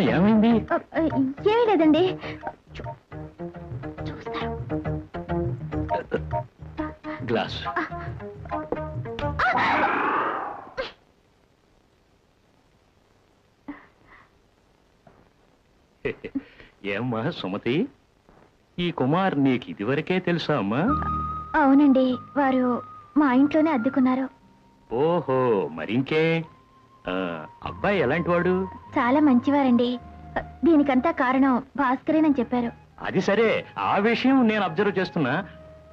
ఏమైంది? ఏమీ లేదండి. చూస్తారు. గ్లాస్. ఏమ్మా సుమతి? ఈ కుమార్ నీకు ఇదివరకే తెలుసా అమ్మా? అవునండి వారు మా ఇంట్లోనే అద్దెకున్నారు. ఓహో మరింకే? అబ్బాయి ఎలాంటి వాడు చాలా మంచివారండి. దీనికంతా కారణం భాస్కరేనని చెప్పారు. అది సరే ఆ విషయం నేను అబ్జర్వ్ చేస్తున్నా.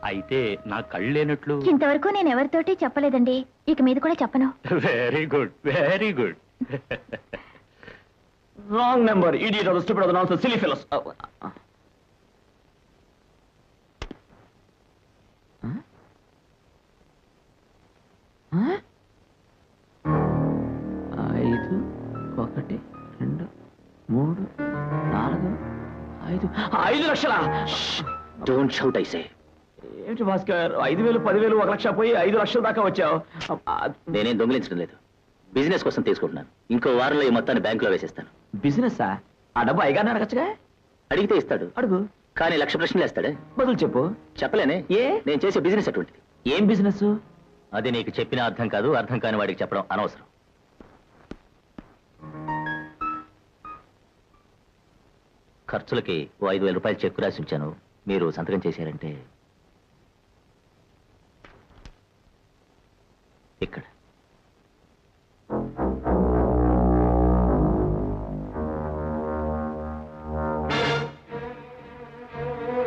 అయితే నా కళ్ళు లేనట్లు? ఇంతవరకు నేను ఎవరితోటి చెప్పలేదండి. ఇక మీద కూడా చెప్పను. Very good very good wrong number idiot of stupid of nonsense silly fellows ఐదు ఒకటి రెండు మూడు నాలుగు ఐదు. ఐదు లక్షల? డోంట్ షౌట్ ఐసే ఏమిటి భాస్కర్? ఐదు వేలు పదివేలు ఒక లక్ష పోయి ఐదు లక్షల దాకా వచ్చావు. నేనేం దొంగిలించడం లేదు. బిజినెస్ కోసం తీసుకుంటున్నాను. ఇంకో వారంలో ఈ మొత్తాన్ని బ్యాంకులో వేసేస్తాను. బిజినెస్ ఆ డబ్బు అయ్యగానే అడగచ్చుగా అడిగితే ఇస్తాడు. అడుగు. కానీ లక్ష ప్రశ్నలు వేస్తాడే. బదులు చెప్పు. చెప్పలేనే? ఏ? నేను చేసే బిజినెస్ అటువంటిది. ఏం బిజినెస్ అది నీకు చెప్పిన అర్థం కాదు అర్థం కాని వాడికి చెప్పడం అనవసరం. ఖర్చులకి ఓ ఐదు వేల రూపాయలు చెక్కు రాసి ఉంచాను మీరు సంతకం చేశారంటే ఇక్కడ.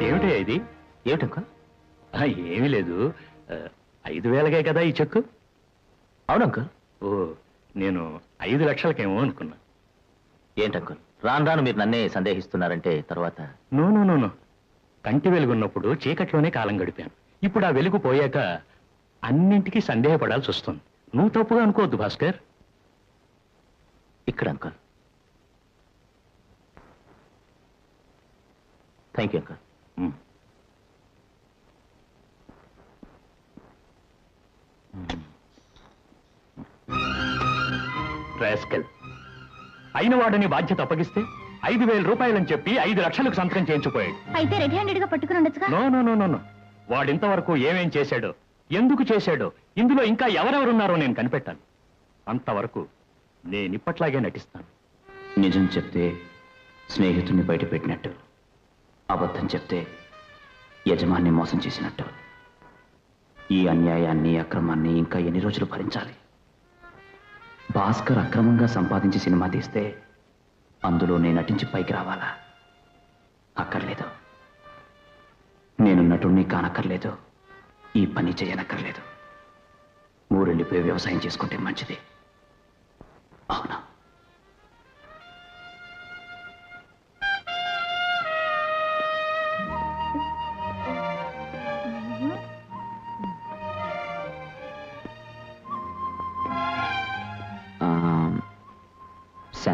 ఏమిటి ఇది? ఏమిటంకా ఏమీ లేదు. ఐదు వేలకే కదా ఈ చెక్కు? అవునంకుల్. ఓ నేను ఐదు లక్షలకేమో అనుకున్నా. ఏంటంకుల్ రాను రాను మీరు నన్నే సందేహిస్తున్నారంటే తర్వాత? No no no no. కంటి వెలుగున్నప్పుడు చీకట్లోనే కాలం గడిపాను. ఇప్పుడు ఆ వెలుగు పోయాక అన్నింటికీ సందేహపడాల్సి వస్తుంది. నువ్వు తప్పుగా అనుకోవద్దు భాస్కర్. ఇక్కడ uncle. Thank you uncle. Um. Rascal అయిన వాడని బాధ్యత అప్పగిస్తే ఐదు వేల రూపాయలని చెప్పి ఐదు లక్షలకు సంతకం చేయించుకోయాడు అయితే రెడీ హ్యాండెడ్గా పట్టుకుని ఉండొచ్చుగా? No no no no no. వాడింతవరకు ఏమేం చేశాడో ఎందుకు చేశాడో ఇందులో ఇంకా ఎవరెవరున్నారో నేను కనిపెట్టాను. అంతవరకు నేను ఇప్పట్లాగే నటిస్తాను. నిజం చెప్తే స్నేహితుడిని బయట పెట్టినట్టు అబద్ధం చెప్తే యజమాన్ని మోసం చేసినట్టు. ఈ అన్యాయాన్ని అక్రమాన్ని ఇంకా ఎన్ని రోజులు భరించాలి? భాస్కర్ అక్రమంగా సంపాదించి సినిమా తీస్తే అందులో నేను నటించి పైకి రావాలా? అక్కర్లేదు. నేను నటుణ్ణి కానక్కర్లేదు. ఈ పని చేయనక్కర్లేదు. ఊరెళ్ళిపోయి వ్యవసాయం చేసుకుంటే మంచిది. అవునా?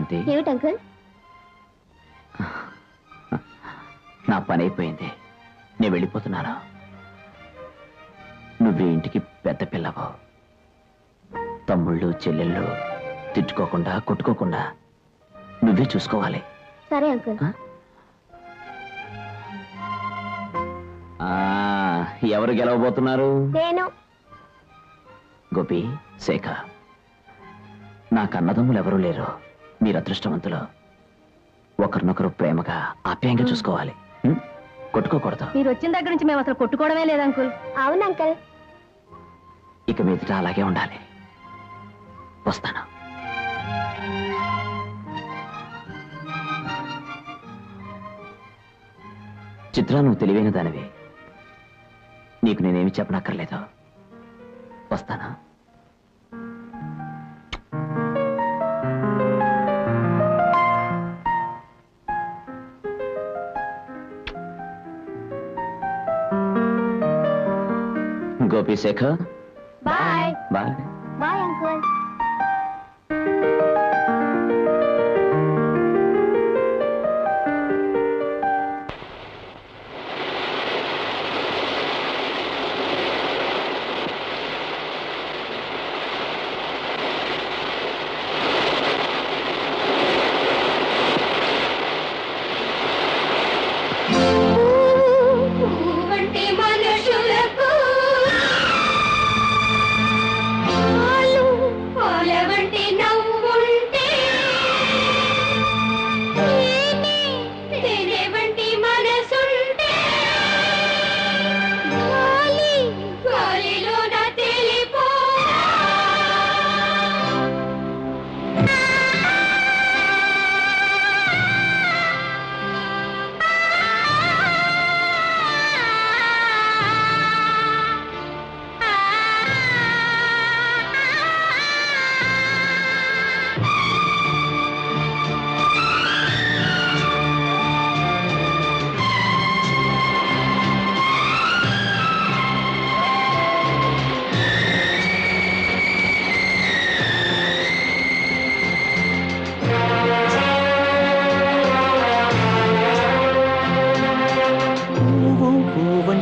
శాంతి. ఏమిటి అంకుల్? నా పని అయిపోయింది. నేను వెళ్ళిపోతున్నాను. నువ్వు ఇంటికి పెద్ద పిల్లవు. తమ్ముళ్ళు చెల్లెళ్ళు తిట్టుకోకుండా కొట్టుకోకుండా నువ్వే చూసుకోవాలి. సరే అంకుల్. ఆ, ఎవరు గెలవబోతున్నారు? నేను. గోపి శేఖ నా కన్నదమ్ములు ఎవరూ లేరు. మీరు అదృష్టవంతులు. ఒకరినొకరు ప్రేమగా ఆప్యాయంగా చూసుకోవాలి. ఉం? కొట్టుకోకూడదు. మీరు వచ్చిన దగ్గర నుంచి మేము అసలు కొట్టుకోవడమే లేదు అంకుల్. అవును అంకుల్. ఇక మీదట అలాగే ఉండాలి. వస్తాను. చిత్ర నువ్వు తెలివైన దానివి. నీకు నేనేమి చెప్పనక్కర్లేదు. వస్తానా. Gopi Shekhar bye bye bye uncle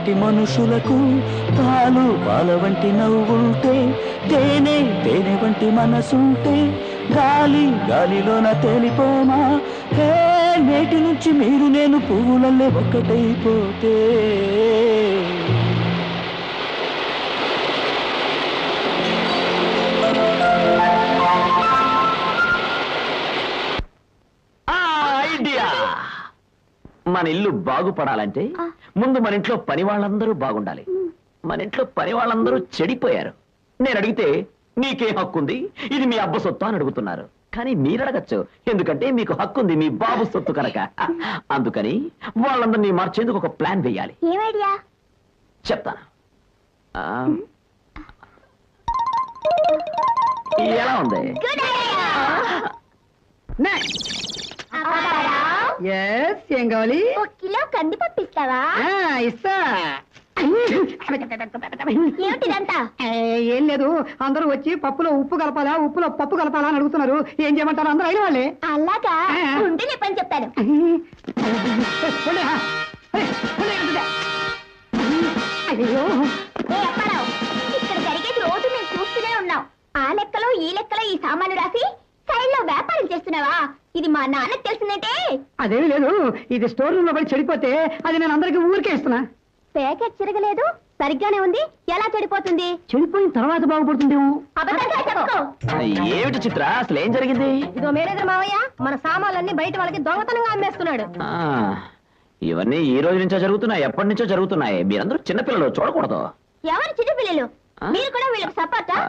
వంటి మనుషులకు పాలు పాల వంటి నవ్వుంటే తేనె తేనె వంటి మనసుంటే గాలి గాలిలోన తేలిపోమా? హే నేటి నుంచి మీరు నేను పువ్వులల్లే ఒక్కటైపోతే. మన ఇల్లు బాగుపడాలంటే. ముందు మన ఇంట్లో పని వాళ్ళందరూ బాగుండాలి మన ఇంట్లో పని వాళ్ళందరూ చెడిపోయారు. నేను అడిగితే నీకే హక్కు ఉంది ఇది మీ అబ్బ సొత్తు? అని అడుగుతున్నారు. కానీ మీరు అడగచ్చు. ఎందుకంటే మీకు హక్కు ఉంది మీ బాబు సొత్తు కనుక. అందుకని వాళ్ళందరినీ మార్చేందుకు ఒక ప్లాన్ వేయాలి. చెప్తాను. ఆ, ఎలా ఉంది? Good idea! ఎస్ ఏం కావాలి? ఒక కిలో కందిపప్పు ఇస్తావా? ఆ, ఇస్తా. ఏమిటిదంతా? ఏ, ఏం లేదు. అందరూ వచ్చి పప్పులో ఉప్పు కలపాలా ఉప్పులో పప్పు కలపాలా అని అడుగుతున్నారు. ఏం చేయమంటారు? అందరూ అయిన వాళ్ళే. అలాగా. ఉండి చెప్తాను పోనీ, ఆ. ఇటుదా. అయ్యో ఏ అప్పారావు ఇక్కడ జరిగేది రోజు మేము చూస్తూనే ఉన్నాం. ఆ లెక్కలో ఈ లెక్కలో ఈ సామాను రాసి సైడ్లో వ్యాపారం చేస్తున్నావా? ఇది మా నాన్నకు తెలిసిందంటే? అదేమి లేదు. ఇది స్టోర్ రూమ్లో పడి చెడిపోతే అది నేను అందరికి ఊరికే ఇస్తున్నా. ప్యాకెట్ చిరగలేదు సరిగ్గానే ఉంది ఎలా చెడిపోతుంది? చెడిపోయిన తర్వాత బాగుపడుతుందేమో అబద్ధంగా చెప్పుకో. ఏమిటి చిత్ర అసలు ఏం జరిగింది? ఇదో మేనేజర్ మావయ్య మన సామాన్లన్నీ బయట వాళ్ళకి దొంగతనంగా అమ్మేస్తున్నాడు. ఆ, ఇవన్నీ ఈ రోజు నుంచో జరుగుతున్నాయి ఎప్పటి నుంచో జరుగుతున్నాయి. మీరందరూ చిన్నపిల్లలు చూడకూడదు. ఎవరు చిన్న పిల్లలు ఆ? మీరు కూడా వీళ్ళకి సపోర్టా ఆ.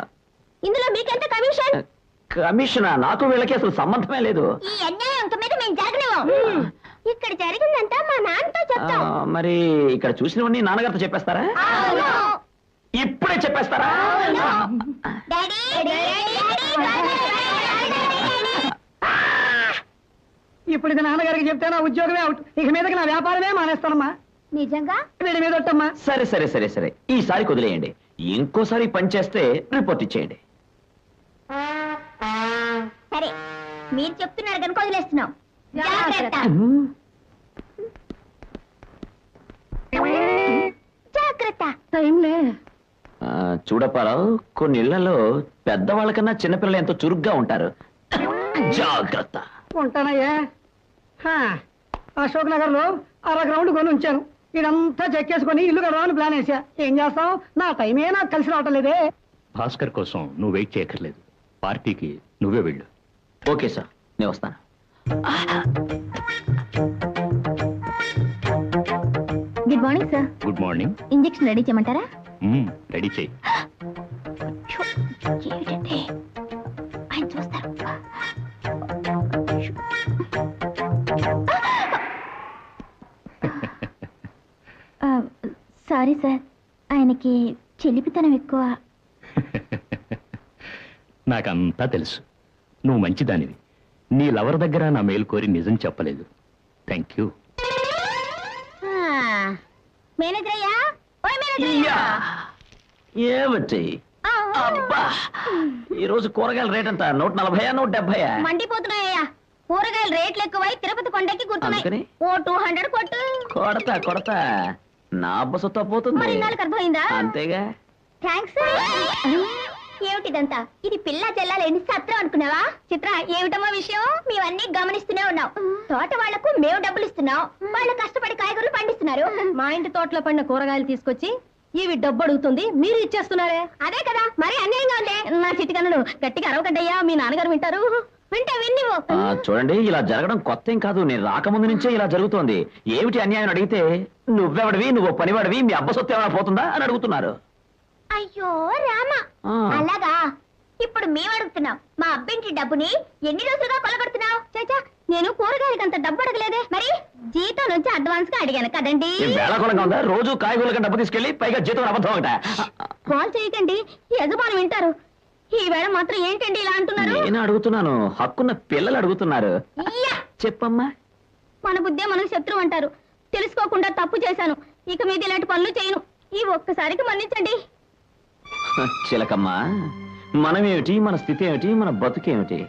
ఇందులో మీకెంత కమిషన్ కమిషన్ నాకు వీళ్ళకి అసలు సంబంధమే లేదు. ఈ అన్యాయం ఇంక మీద మేము జరగనివ్వం ఇక్కడ జరిగిందంతా మా నాన్నతో ఆ, చెప్తాం మరి ఇక్కడ చూసినవన్నీ నాన్నగారితో చెప్పేస్తారా? అవును. ఇప్పుడే చెప్పేస్తారా? డాడీ. ఇప్పుడు ఇది నాన్నగారికి చెప్తే నా ఉద్యోగమే అవుట్. ఇక మీదకి నా వ్యాపారమే మానేస్తానమ్మా. నిజంగా? వీడి మీద ఒట్టమ్మా. సరే సరే సరే సరే. ఈసారి వదిలేయండి ఇంకోసారి పని చేస్తే రిపోర్ట్ ఇచ్చేయండి. సరే మీరు చెప్తున్నారు కనుక వదిలేస్తున్నాం. జాగ్రత్త. జాగ్రత్త. టైంలే. ఆ, చూడపారావు కొన్ని ఇళ్ళలో పెద్దవాళ్ళకన్నా చిన్నపిల్లలు ఎంతో చురుగ్గా ఉంటారు. జాగ్రత్త. ఉంటానయ్యా. హా, అశోక్ నగర్లో అర గ్రౌండ్ కొని ఉంచాను. ఇదంతా చెక్కేసుకొని ఇల్లు కడదామని ప్లాన్ వేసా ఏం చేస్తాం నా టైమే నాకు కలిసి రావటం లేదే. భాస్కర్ కోసం నువ్వు వెయిట్ చేయక్కర్లేదు. పార్టీకి నువ్వే వెళ్ళు. ఓకే సార్ నేను వస్తాను. Good morning sir. Good morning. Injection ready చేయమంటారా? రెడీ చేయి. ఏమిటండి ఆయన చూస్తారు. సారీ సార్ ఆయనకి చెలిపితనం ఎక్కువ. నాకంతా తెలుసు. నువ్వు మంచిదానివి. నీ లవర్ దగ్గర నా మేలు కోరి నిజం చెప్పలేదు. థ్యాంక్ యూ మేనేజర్ అయ్యా ఓయ్ మేనేజర్ అయ్యా ఏమిటి? అబ్బా! ఈ రోజు కూరగాయల రేట్ ఎంత? నూట నలభయా నూట డెబ్బయా? మండిపోతున్నాయ్యా. కూరగాయల రేట్లు ఎక్కువై తిరుపతి కొండకి అందుకని? గుర్తున్నాయి ఓ టూ హండ్రెడ్ కొట్టు. కొడతా కొడతా. నా మరి పోతుంది. ఇన్నాళ్ళకి అర్థమైందా? అంతేగా? థ్యాంక్స్ ఏమిటిదంతా? ఇది పిల్ల చెల్లాలేని సత్రం అనుకున్నావా? చిత్ర ఏమిటమ్మా విషయం? మేవన్నీ గమనిస్తూనే ఉన్నాం. తోట వాళ్ళకు మేము డబ్బులు ఇస్తున్నాం వాళ్ళు కష్టపడి కాయగూరలు పండిస్తున్నారు. మా ఇంటి తోటలో పడిన కూరగాయలు తీసుకొచ్చి ఇవి డబ్బు అడుగుతుంది మీరు ఇచ్చేస్తున్నారే? అదే కదా మరి అన్యాయంగా ఉంది. నా చిటికన్నులు గట్టిగా అరవకండయ్యా మీ నాన్నగారు వింటారు. వింటే విన్నివు ఆ, చూడండి ఇలా జరగడం కొత్త ఏం కాదు. నేను రాకముందు నుంచే ఇలా జరుగుతోంది. ఏమిటి అన్యాయం అడిగితే నువ్వెవడివి నువ్వు పనివాడివి మీ అబ్బ సొత్తు ఏమైనా పోతుందా అని అడుగుతున్నారు. అయ్యో రామ. ఆ. అలాగా. ఇప్పుడు మేము అడుగుతున్నాం. మా అబ్బింటి డబ్బుని ఎన్ని రోజులుగా కొలగొడుతున్నావు? చాచా నేను కూరగాయలకి అంత డబ్బు అడగలేదే. మరి? జీతం నుంచి అడ్వాన్స్గా అడిగాను కదండి. ఏం వేళాకోళంగా ఉందా? రోజు కాయగూరలకి డబ్బు తీసుకెళ్ళి పైగా జీతం అబద్ధం కాల్ చేయకండి యజమాని వింటారు. ఈ వేళ మాత్రం ఏంటండి ఇలా అంటున్నారు? నేను అడుగుతున్నాను హక్కున్న పిల్లలు అడుగుతున్నారు. ఇయ్యా! చెప్పమ్మా. మన బుద్ధే మనకు శత్రువు అంటారు. తెలుసుకోకుండా తప్పు చేశాను. ఇక మీద ఇలాంటి పనులు చేయను. ఈ ఒక్కసారికి మన్నించండి. చిలకమ్మా మనమేమిటి మన స్థితి ఏమిటి మన బతుకేమిటి?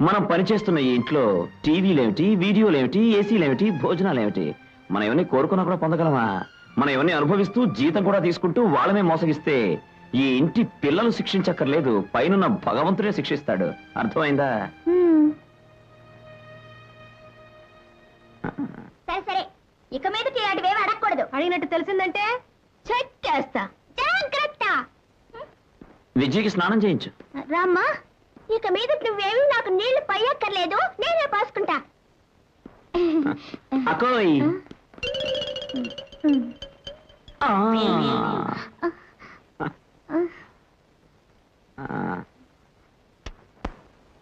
మనం పనిచేస్తున్న ఈ ఇంట్లో టీవీలేమిటి వీడియోలేమిటి ఏసీలేమిటి భోజనాలేమిటి? మనం ఏమని కోరుకున్నా కూడా పొందగలమా? మనం ఇవన్నీ అనుభవిస్తూ జీతం కూడా తీసుకుంటూ వాళ్ళమే మోసగిస్తే ఈ ఇంటి పిల్లలు శిక్షించక్కర్లేదు పైనున్న భగవంతుడే శిక్షిస్తాడు. అర్థమైందా. సరే సరే. ఇక మీదకి ఇలాంటివేవి అడగకూడదు. అడిగినట్టు తెలిసిందంటే చెక్ చేస్తా జాగ్రత్త విజయ్కి స్నానం చేయించు. రామ్మా ఇక మీద నువ్వేమి నాకు నీళ్ళు పయ్యక్కర్లేదు నేనే పోసుకుంటా. అకోయ్.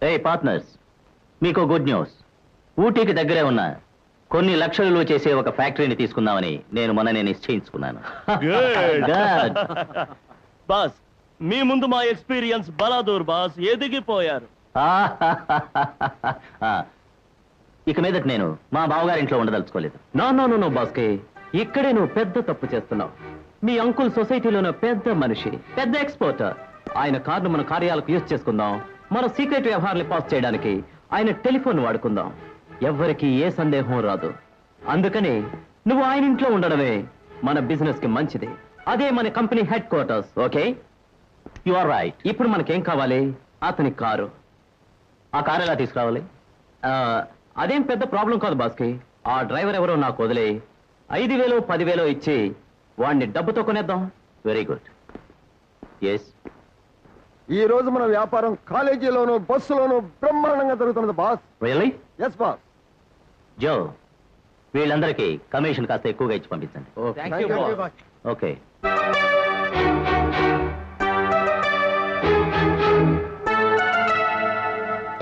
ఏ పార్ట్నర్స్ మీకు గుడ్ న్యూస్. ఊటీకి దగ్గరే ఉన్న కొన్ని లక్షలలో చేసే ఒక ఫ్యాక్టరీని తీసుకుందామని నేను మొన్ననే నిశ్చయించుకున్నాను. Good. Good. బాస్ మీ ముందు మా ఎక్స్పీరియన్స్ బలాదూర్ బాస్ ఎదిగిపోయారు. ఇక మీదట నేను మా బావగారింట్లో ఉండదలుచుకోలేదు. నో నో నో నో బాస్కే. ఇక్కడే నువ్వు పెద్ద తప్పు చేస్తున్నావు. మీ అంకుల్ సొసైటీలోనే పెద్ద మనిషి పెద్ద ఎక్స్పోర్టర్. ఆయన కార్డు మన కార్యాలకు యూజ్ చేసుకుందాం. మన సీక్రెట్ వ్యవహారాలు పాస్ చేయడానికి ఆయన టెలిఫోన్ వాడుకుందాం. ఎవ్వరికి ఏ సందేహం రాదు. అందుకని నువ్వు ఆయన ఇంట్లో ఉండడమే మన బిజినెస్కి మంచిది. అదే మన company headquarters okay? You are right ఇప్పుడు మనకేం కావాలి? అతని కారు. ఆ కారు ఎలా తీసుకురావాలి? ఆ, అదేం పెద్ద ప్రాబ్లం కాదు బాస్కి. ఆ డ్రైవర్ ఎవరో నాకు వదిలే. ఐదు వేలు పదివేలు ఇచ్చి వాడిని డబ్బుతో కొనేద్దాం. వెరీ గుడ్ ఎస్ ఈ రోజు మన వ్యాపారం కాలేజీలోను బస్సులోను బ్రహ్మాండంగా జరుగుతున్నది బాస్. Really yes boss. జో వీళ్ళందరికీ కమిషన్ కాస్త ఎక్కువగా ఇచ్చి పంపించండి. Okay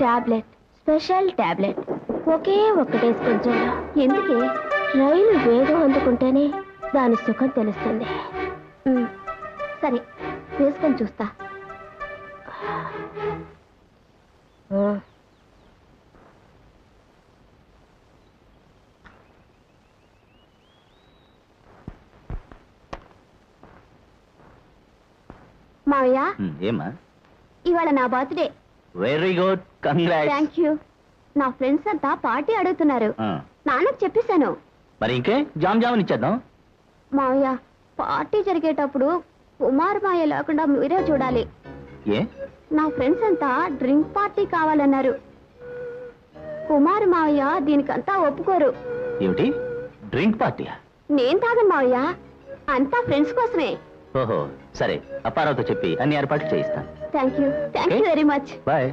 tablet special tablet. ఒకే ఒక్కటేసుకొని చూడ ఎందుకే? రైలు వేగం అందుకుంటేనే దాని సుఖం తెలుస్తుంది. సరే వేసుకొని చూస్తా. మావయ్య? ఇవాళ నా birthday. Very good congrats thank you నా ఫ్రెండ్స్ అంతా పార్టీ అడుగుతున్నారు. నాన్నకు చెప్పేశాను. మరి ఇంకే? జామ్ జామ్ ఇచ్చేద్దాం. మావయ్య పార్టీ జరిగేటప్పుడు కుమార్ మాయ లేకుండా మీరే చూడాలి. ఏ? నా ఫ్రెండ్స్ అంతా డ్రింక్ పార్టీ కావాలన్నారు. కుమార్ మావయ్య దీనికంతా ఒప్పుకోరు. ఏమిటి? డ్రింక్ పార్టీయా? నేను తాగను మావయ్య. అంతా ఫ్రెండ్స్ కోసమే. ఓహో. సరే అప్పారావుతో చెప్పి అన్ని ఏర్పాట్లు చేయిస్తాను. Thank you thank you very much bye